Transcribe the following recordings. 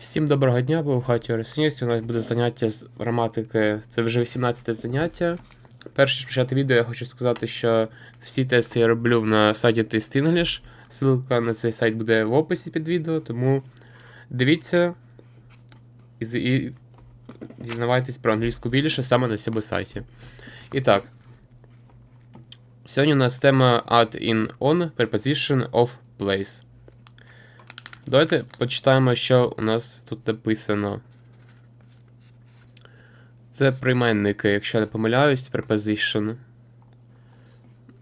Всім доброго дня, ви у хаті Орисинєсті. У нас буде заняття з граматики. Це вже 18 заняття. Перше ніж почати відео, я хочу сказати, що всі тести я роблю на сайті Test English. Ссылка на цей сайт буде в описі під відео, тому дивіться і дізнавайтесь про англійську більше саме на цьому сайті. І так. Сьогодні у нас тема add in on preposition of place. Давайте почитаємо, що у нас тут написано. Це прийменники, якщо я не помиляюсь, preposition.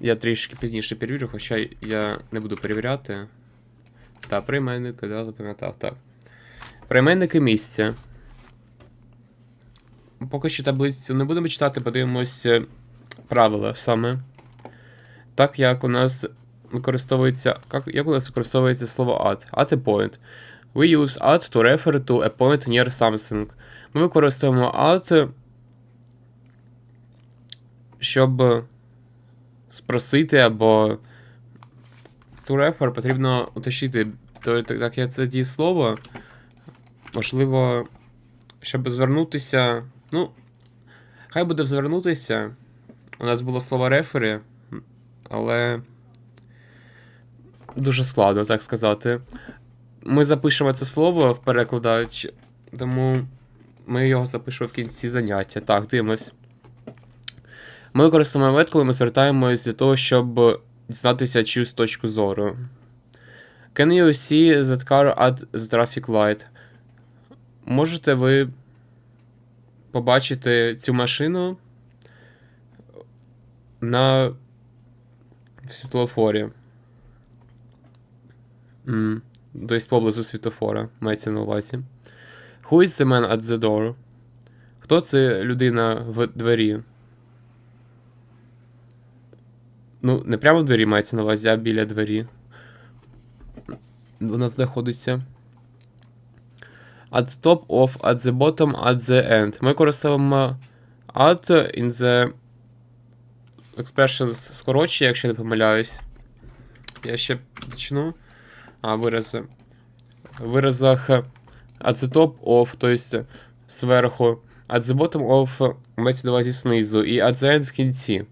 Я трішки пізніше перевірю, хоча я не буду перевіряти. Так, прийменники, да, запам'ятав, так. Прийменники місця. Поки що таблицю не будемо читати, подивимося правила саме. Так як у нас використовується. Як, як у нас використовується слово at? At a point. We use at to refer to a point near something. Ми використовуємо at, щоб спросити або to refer потрібно уточнити. То, так як це дієслово, можливо, щоб звернутися. Ну, хай буде звернутися. У нас було слово рефері, але дуже складно, так сказати. Ми запишемо це слово в перекладач, тому ми його запишемо в кінці заняття. Так, дивимось. Ми використовуємо мет, коли ми звертаємось для того, щоб дізнатися чиюсь точку зору. Can you see that car at the traffic light? Можете ви побачити цю машину на світлофорі? Mm. Тобто поблизу світофора, мається на увазі. Who is the man at the door? Хто це людина в двері? Ну, не прямо в двері мається на увазі, а біля двері. Вона знаходиться. At top of, at the bottom, at the end. Ми використовуємо at in the expressions скорочення, якщо не помиляюсь. Я ще почну. А, вирази. В виразах at the top of, то есть зверху, at the bottom of мається на увазі знизу, і at the end в кінці.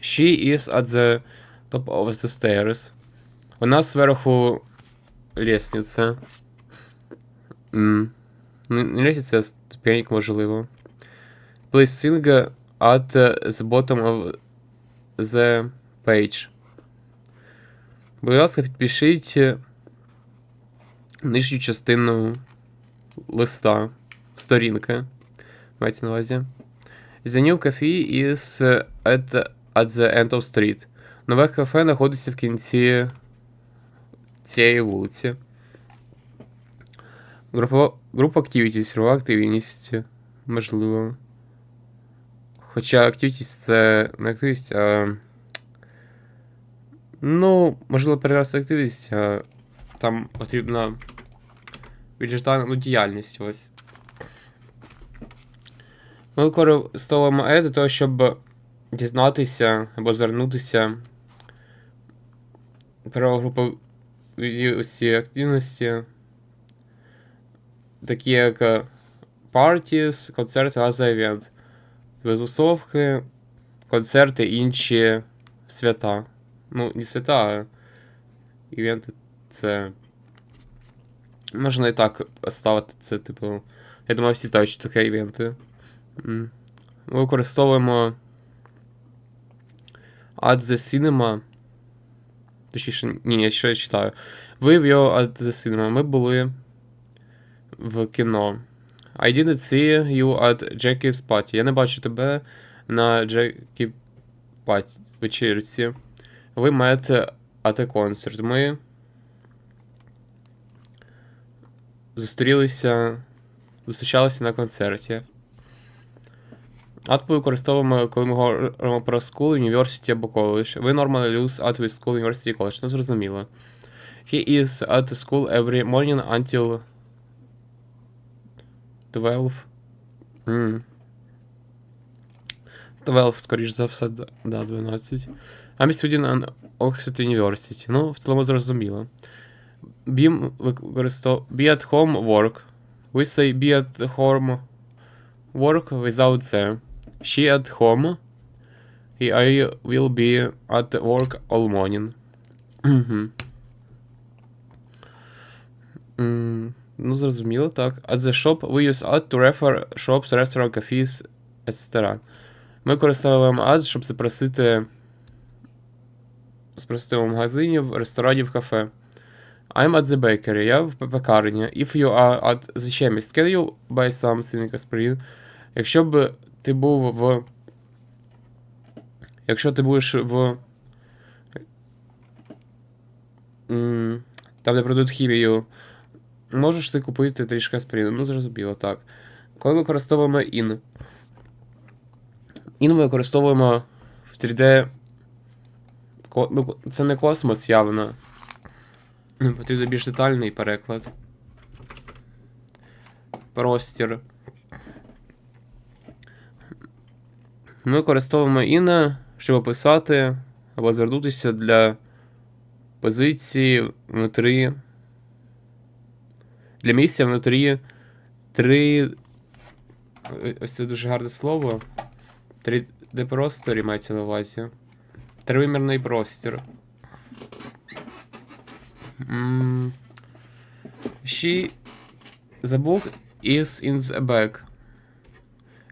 She is at the top of the stairs. Вона зверху лестниця. Не, не лестниця, а ступеньк, можливо. Please sing at the bottom of the page. Будь ласка, підпишіть е, нижню частину листа, сторінки. Мається на увазі. The new cafe is at, at the end of street. Нове кафе знаходиться в кінці цієї вулиці. Групова, група activities, рова активність, можливо. Хоча activities це не активність, а. Ну, можливо, перераз активність, там потрібна віджитана ну, діяльність ось. Ми використовуємо E для того, щоб дізнатися або звернутися про групові усі активності, такі як parties, концерти, тобто тусовки, концерти, інші свята. Ну, не свята, а івенти це. Можна і так ставити це, типу. Я думаю, всі ставлять, що таке івенти. Ми використовуємо At the Cinema. Точніше, ні, я ще читаю. Ви в його At the Cinema. Ми були в кіно. I didn't see you at Jackie's party. Я не бачу тебе на Джекі Паті вечірці. Ви маєте АТ концерт. Ми зустрілися. Зустрічалися на концерті. Ат ми використовуємо, коли ми говоримо про school, university або college. Ви normally use at with school, university, college. Ну, зрозуміло. He is at school every morning until 12. Mm. 12, скоріш за все, да, 12. I'm student at Oxford University. Ну, в цілому зрозуміло. be, використов... be at home work. We say be at home work without the. She at home. I will be at work all morning. М, Ну, зрозуміло, так. At the shop we use at to refer shops, restaurant, cafes, etc. Ми використовуємо at, щоб запросити спросити в магазині, в ресторані, в кафе. I'm at the bakery. Я в пекарні. If you are at the chemist, can you buy something aspirin? Якщо б ти був в. Якщо ти будеш в. Там, де продають хімію, можеш ти купити трішки аспірину. Ну, зрозуміло, так. Коли ми використовуємо in. In ми використовуємо в 3D. Ну, це не космос явно. Потрібен більш детальний переклад. Простір. Ми використовуємо in, щоб описати або звернутися для позиції внутрі. Для місця внутрі три. Ось це дуже гарне слово. 3D просторі мається на увазі. Тривимірний простір. М, She. The book is in the bag.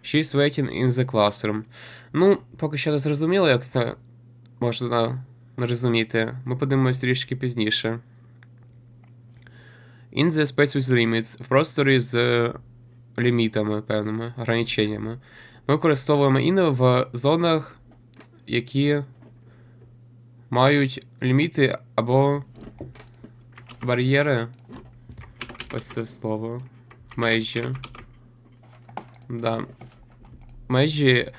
She's waiting in the classroom. Ну, поки що не зрозуміло, як це можна розуміти. Ми подивимось трішки пізніше. In the space with limits. В просторі з лімітами певними, ограниченнями. Ми використовуємо in в зонах, які мають ліміти або бар'єри. Ось це слово. Межі. Да. Межі,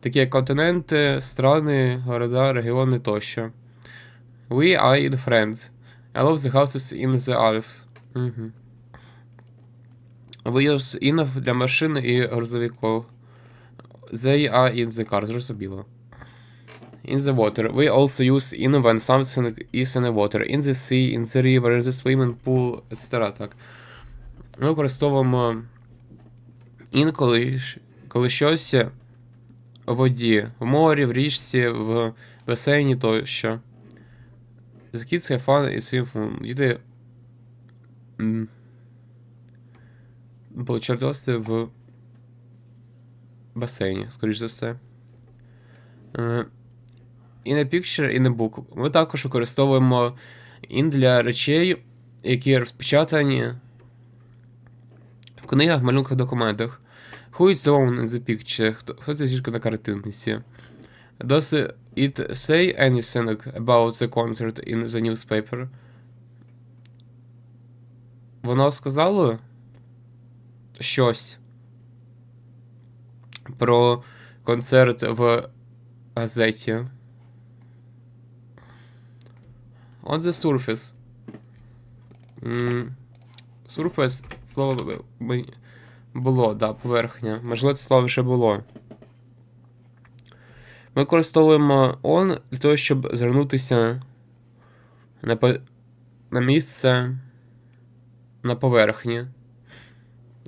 такі як континенти, страни, города, регіони тощо. We are in France. I love the houses in the Alps. Угу. We use in для машин і грузовиків. They are in the car, зрозуміло. In the water. We also use in when something is in the water. In the sea, in the river, in the swimming pool, etc. Так. Ми використовуємо ж- коли щось у воді, в морі, в річці, в басейні тощо. The kids have fun і swim fun. Діти получають досвід в басейні, скоріш за все. In a picture, in a book. Ми також використовуємо in для речей, які розпечатані в книгах, малюнках, документах. Who is the one in the picture? Хто, хто ця зірка на картинці? Does it say anything about the concert in the newspaper? Воно сказало щось про концерт в газеті. On the surface. М, Surface слово було, да, поверхня. Можливо, це слово ще було. Ми використовуємо on для того, щоб звернутися на, по- на місце на поверхні.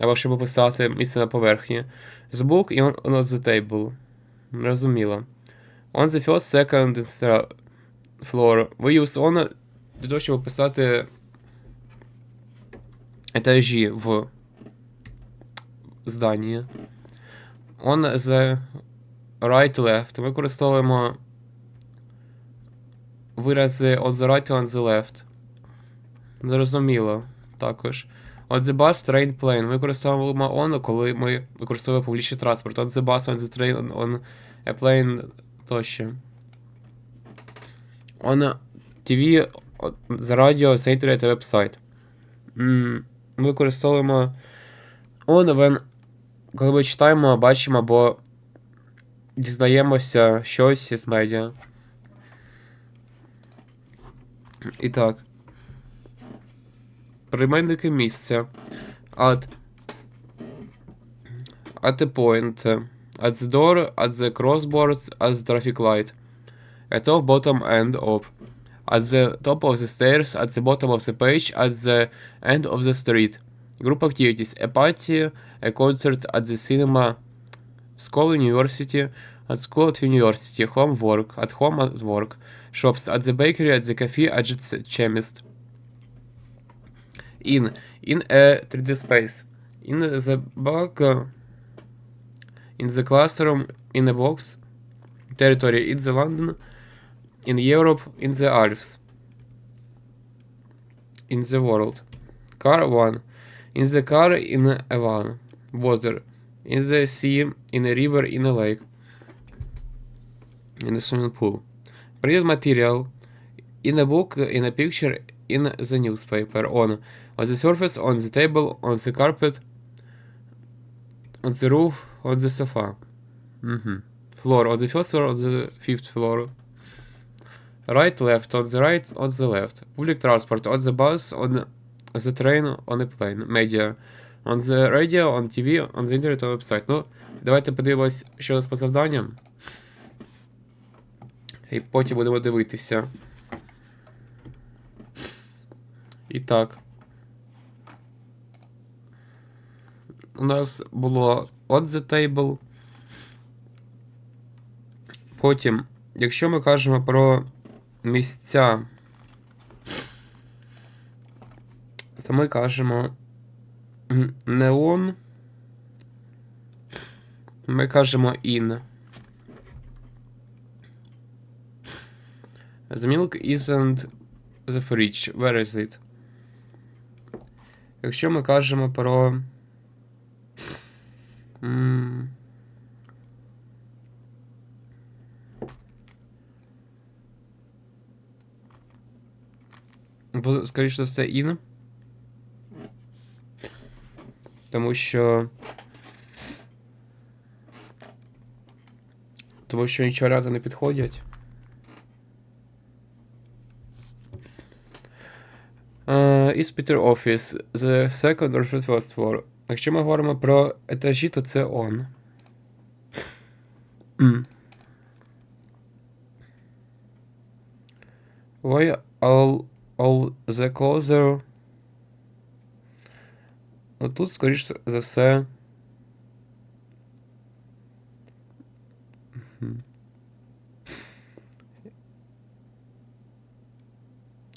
Або щоб описати місце на поверхні. Book і on, on the table. Розуміло. On the first, second, floor. We use on для того, щоб описати етажі в зданні. On the right left. Ми використовуємо вирази on the right і on the left. Зрозуміло. Також. On the bus, train, plane. Ми використовуємо on, коли ми використовуємо публічний транспорт. On the bus, on the train, on a plane тощо. On TV, о- the radio, the internet, website. М, Ми використовуємо on, коли ми читаємо, бачимо або дізнаємося щось із медіа. І так. Прийменники місця. At. At the point. At the door, at the crossboards, at the traffic light. At off bottom end of. At the top of the stairs, at the bottom of the page, at the end of the street. Group activities. A party, a concert at the cinema, school, university, at school, at university, homework, at home, at work, shops, at the bakery, at the cafe, at the chemist. In, in a 3D space. In the uh, in the classroom, in a box, territory, in the London, in Europe, in the Alps, in the world. Car one. In the car, in a van. Water. In the sea, in a river, in a lake. In a swimming pool. Printed material. In a book, in a picture, in the newspaper. On. On the surface, on the table, on the carpet, on the roof, on the sofa. Mhm. Floor. On the first floor, on the fifth floor. Right, left, on the right, on the left. Public transport, on the bus, on the train, on a plane. Media. On the radio, on TV, on the internet, on website. Ну, давайте подивимось, що у нас по завданням. І потім будемо дивитися. І так. У нас було on the table. Потім, якщо ми кажемо про місця, то ми кажемо м, не on, ми кажемо in. The milk isn't the fridge. Where is it? Якщо ми кажемо про. Бо, скоріш за все, in. Тому що. Тому що нічого рядом не підходять. Uh, is Peter Office the second or the first floor? Якщо ми говоримо про етажі, то це on. Mm. Why all, all the closer? Ну тут, скоріш за все.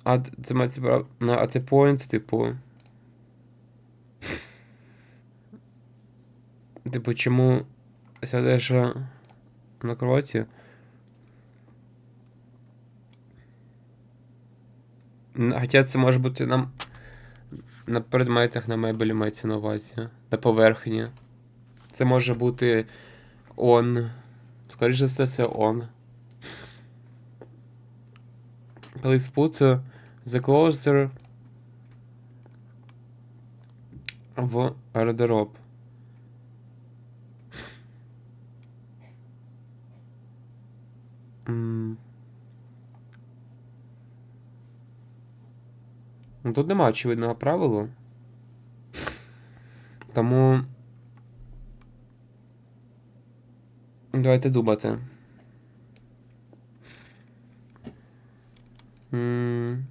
А це мається прав- на at point, типу. Типу, чому сядеш е, на кроваті? Хоча це може бути на, на предметах на мебелі мається на увазі. На поверхні. Це може бути on. Скоріше за все, це on. Please put the closer в гардероб. М. Ну, Тут нема очевидного правила. Тому. Давайте думати. М.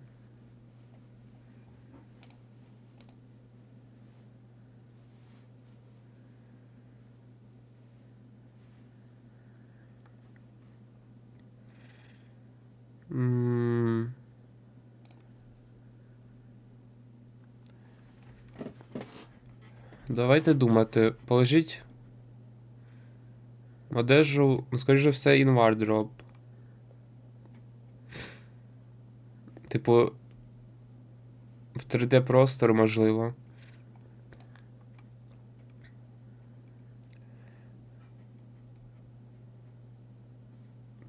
Давайте думати. Положіть одежу, ну, скоріше все, in. Типу, в 3D простор, можливо.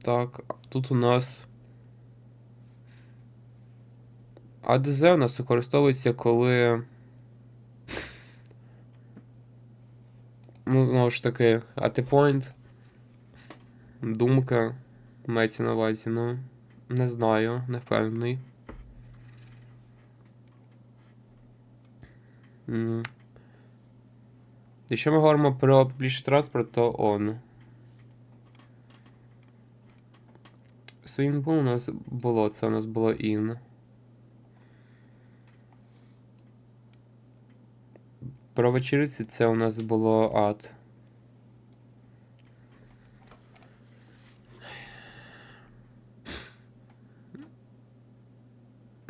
Так, тут у нас. АДЗ у нас використовується, коли. Ну, знову ж таки, point. Думка. Мається на увазі, ну. Не знаю, не впевнений. М. Якщо ми говоримо про публічний транспорт, то. Swimming pool у нас було, це у нас було in. Про вечериці це у нас було at.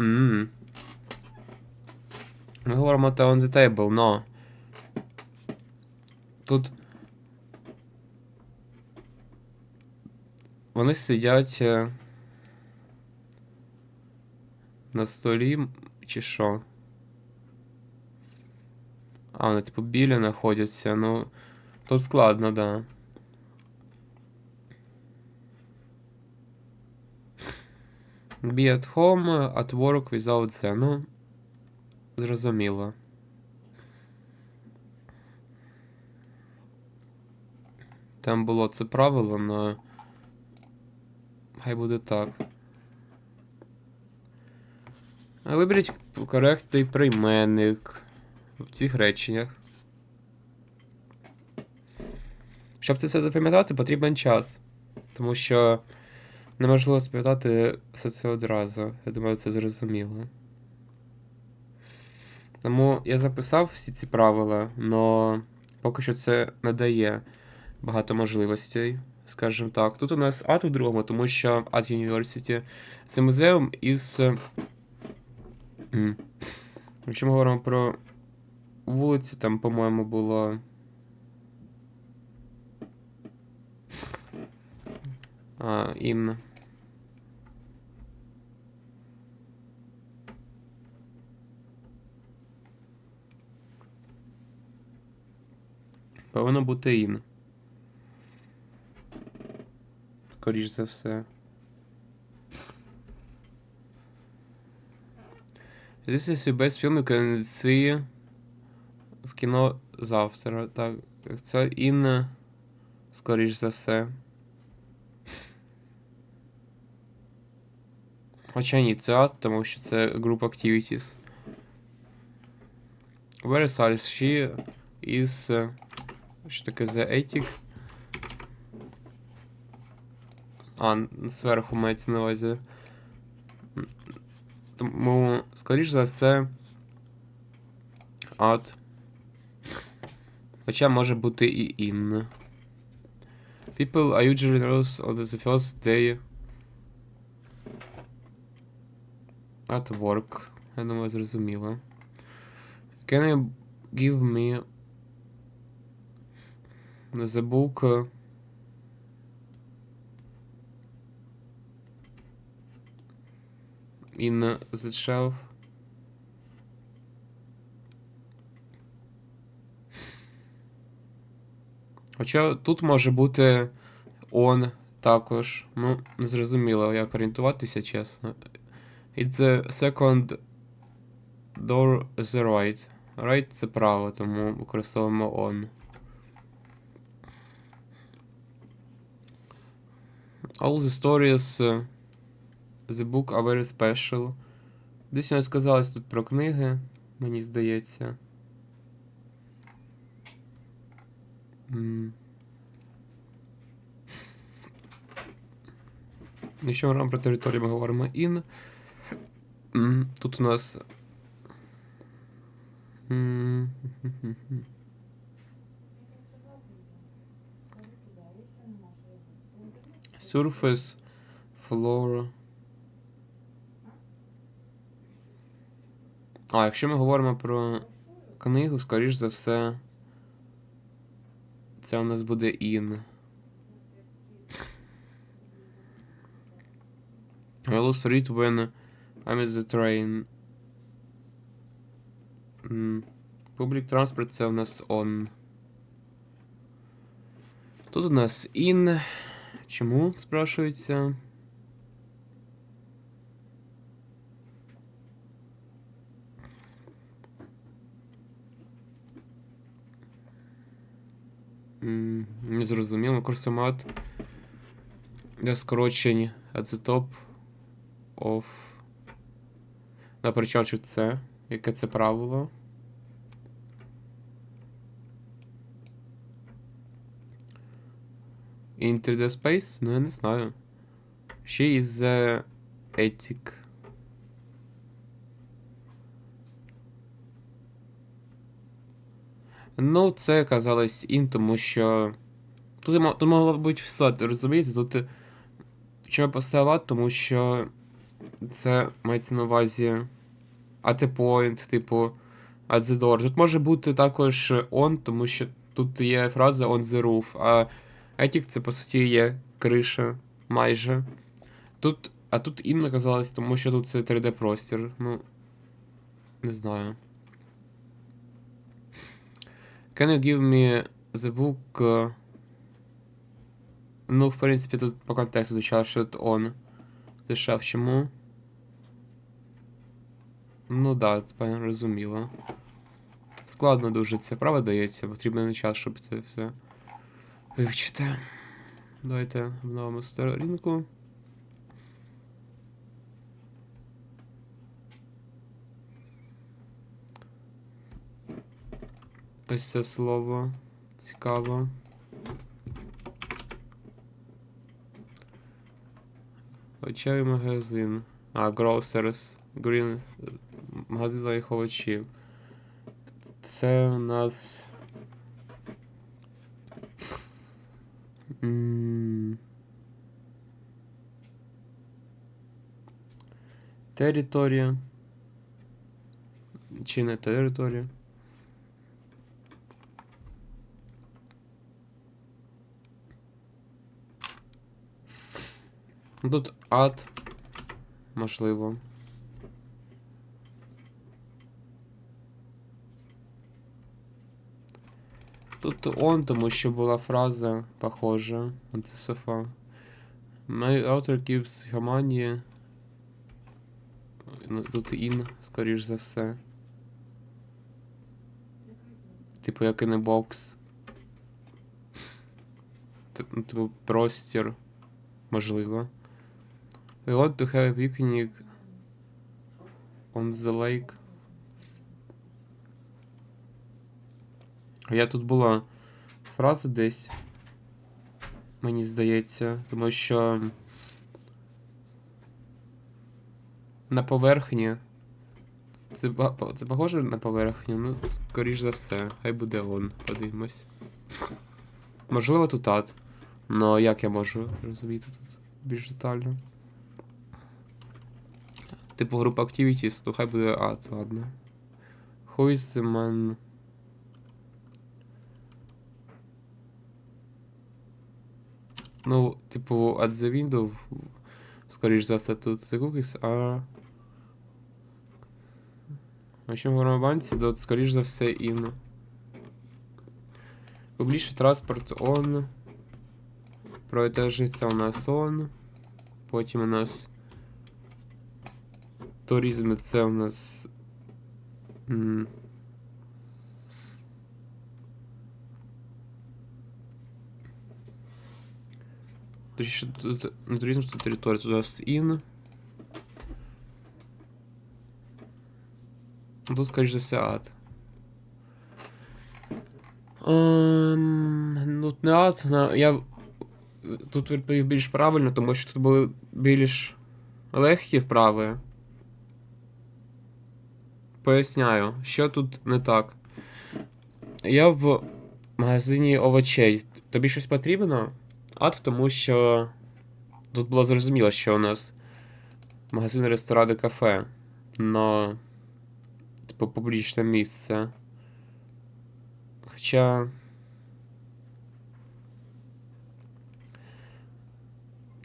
Ммм. Ми говоримо та on the table, но. Тут. Вони сидять е, на столі чи що? А, вони типу біля знаходяться, ну. Тут складно, да. Be at home, at work without the. Ну. Зрозуміло. Там було це правило, но. Хай буде так. Виберіть коректний прийменник в цих реченнях. Щоб це все запам'ятати, потрібен час. Тому що неможливо запам'ятати все це одразу. Я думаю, це зрозуміло. Тому я записав всі ці правила, але поки що це не дає багато можливостей, скажімо так. Тут у нас ат у другому, тому що At University це музеум із. Якщо ми говоримо про вулицю, там, по-моєму, було. А, in. Повинно бути in. Скоріш за все. This is the best film you can see в кіно завтра. Так, це in. Скоріш за все. Хоча ні, це ад, тому що це group activities. Where is Alice? She is... е, Що таке The Attic? А, н- зверху мається на увазі. М, Тому, скоріш за все, ад. Хоча може бути і in. People are usually nervous on the first day at work. Я думаю, зрозуміло. Can you give me the book in the shelf? Хоча тут може бути on також. Ну, не зрозуміло, як орієнтуватися, чесно. It's the second door the right. Right це право, тому використовуємо on. All the stories uh, the book are very special. Десь не сказалось тут про книги, мені здається. Якщо ми говоримо про територію, ми говоримо in. Тут у нас. Surface, floor. А, якщо ми говоримо про книгу, скоріш за все. Це у нас буде in. I will read when I'm at the train. М, Public transport це у нас on. Тут у нас in. Чому, спрашується? М, Не зрозуміло. Курсомат для скорочень at the top of. Напрочачу це. Яке це правило? Into the space? Ну, я не знаю. She is the ethic. Ну, це казалось ін, тому що. Тут, тут могло бути все, розумієте? Тут. е, Чому я тому що це мається на увазі at point, типу, at the door. Тут може бути також on, тому що тут є фраза on the roof, а ethic це по суті є криша майже. Тут, а тут in наказалось, тому що тут це 3D простір. Ну. Не знаю. Can you give me the book? uh, Ну, в принципі, тут по контексту звучало, що тут on. Дешев чому? Ну да, тепер розуміло. Складно дуже це право дається, потрібно не час, щоб це все вивчити. Давайте обновимо сторінку. Ось це слово. Цікаво. Овочевий магазин. А, Grocers. Green. Магазин своїх овочів. Це у нас. Територія. Чи не територія? Тут ад. Можливо. Тут он, тому що була фраза похожа. Це софа. My author keeps Hermione. Ну, Тут in, скоріш за все. Типу, як і не бокс. Типу, простір. Можливо. We want to have a picnic on the lake. Я тут була фраза десь. Мені здається, тому що на поверхні. Це, це похоже на поверхню? Ну, скоріш за все. Хай буде он, подивимось. Можливо, тут ад. Но як я можу розуміти тут більш детально? Типу група Activities, то хай буде ад, ладно. Who is the? Ну, типу, at the window, скоріш за все, тут the cookies. А що в Громадянці, то скоріш за все in. Публічний транспорт on. Проетажниця у нас on. Потім у нас туризм це у нас. м, Точніше, тут не туризм, тут територія, тут у нас ін. Тут, скоріш за все, ад. Ем, ну, не ад, я тут відповів більш правильно, тому що тут були більш легкі вправи. Поясняю, що тут не так. Я в магазині овочей. Тобі щось потрібно? Ад, тому що тут було зрозуміло, що у нас магазин, ресторани, кафе. Но. Типу, публічне місце. Хоча.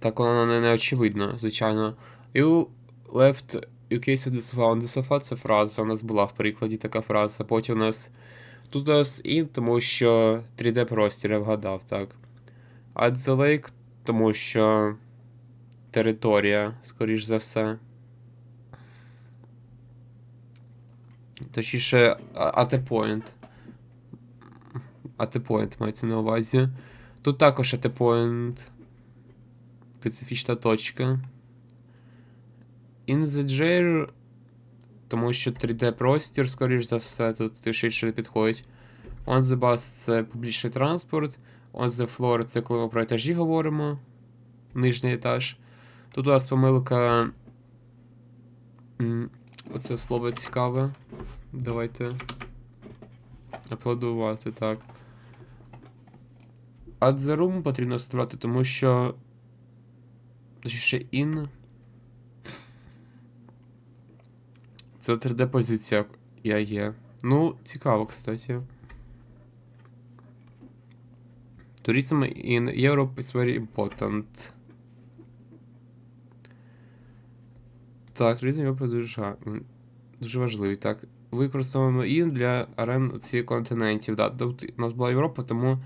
Так воно не, не очевидно, звичайно. You left case this on the sofa, це фраза. У нас була в прикладі така фраза. Потім у нас. Тут у нас in, тому що 3D простір, я вгадав, так. At the тому що територія, скоріш за все. Точніше, а- at a point. At a point мається на увазі. Тут також point. Специфічна точка. In the jail, тому що 3D простір, скоріш за все, тут швидше не підходить. On the bus це публічний транспорт. On the floor це коли ми про етажі говоримо. Нижній етаж. Тут у нас помилка. Оце слово цікаве. Давайте. Аплодувати, так. Add the room потрібно вставляти, тому що. Точніше, in. Це 3D позиція я є. Ну, цікаво, кстати. Tourism in Europe is very important. Так, туризм Європи дуже, дуже важливий. Так, використовуємо in для арен цих континентів. Да, тут у нас була Європа, тому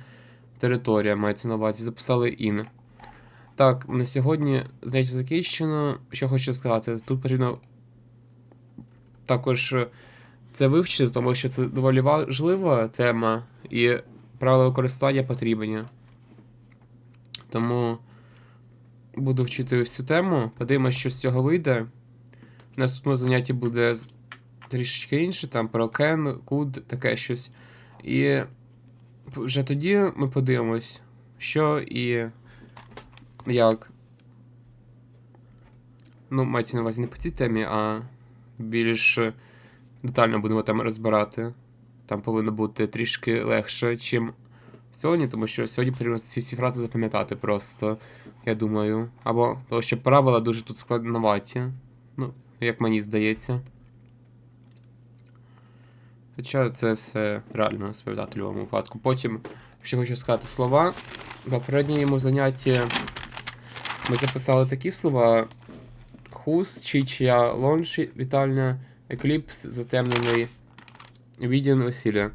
територія мається на увазі. Записали in. Так, на сьогодні заняття закінчено. Що хочу сказати, тут потрібно також е, це вивчити, тому що це доволі важлива тема, і правила використання потрібні. Тому буду вчити ось цю тему. Подивимось, що з цього вийде. Наступному занятті буде трішечки інше, там про кен, куд, таке щось. І вже тоді ми подивимось, що і як. Ну, мається на увазі не по цій темі, а більш детально будемо там розбирати. Там повинно бути трішки легше, чим сьогодні, тому що сьогодні потрібно ці всі фрази запам'ятати просто, я думаю. Або тому що правила дуже тут складноваті. Ну, як мені здається. Хоча це все реально розповідати в будь-якому випадку. Потім, ще хочу сказати слова. В попередньому занятті ми записали такі слова: хус, чичя, лонж, вітальня, екліпс, затемнений, відін, весілля.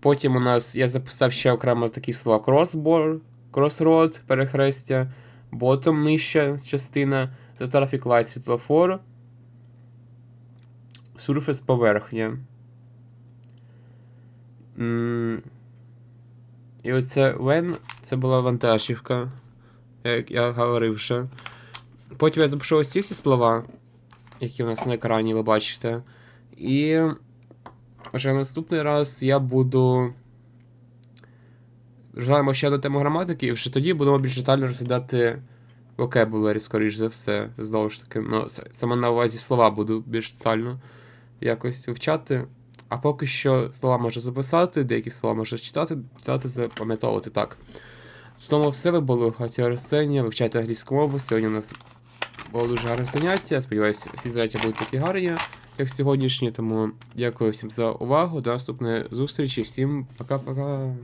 Потім у нас я записав ще окремо такі слова: кросбор, кросрод, перехрестя, ботом нижча частина, light, світлофор, сурфес поверхня. І оце when це була вантажівка, як я говорив вже. Потім я запишу ось ці всі слова, які у нас на екрані ви бачите. І вже наступний раз я буду. Розглядаємо ще одну тему граматики, і вже тоді будемо більш детально розглядати vocabulary, скоріш за все. Знову ж таки, ну, саме на увазі слова буду більш детально якось вивчати. А поки що слова можу записати, деякі слова можу читати, читати, запам'ятовувати так. В цьому все ви були хаті Арсенія, вивчайте англійську мову. Сьогодні у нас було дуже гарне заняття. Сподіваюся, всі заняття будуть такі гарні, як сьогоднішні. Тому дякую всім за увагу. До наступної зустрічі. Всім пока-пока.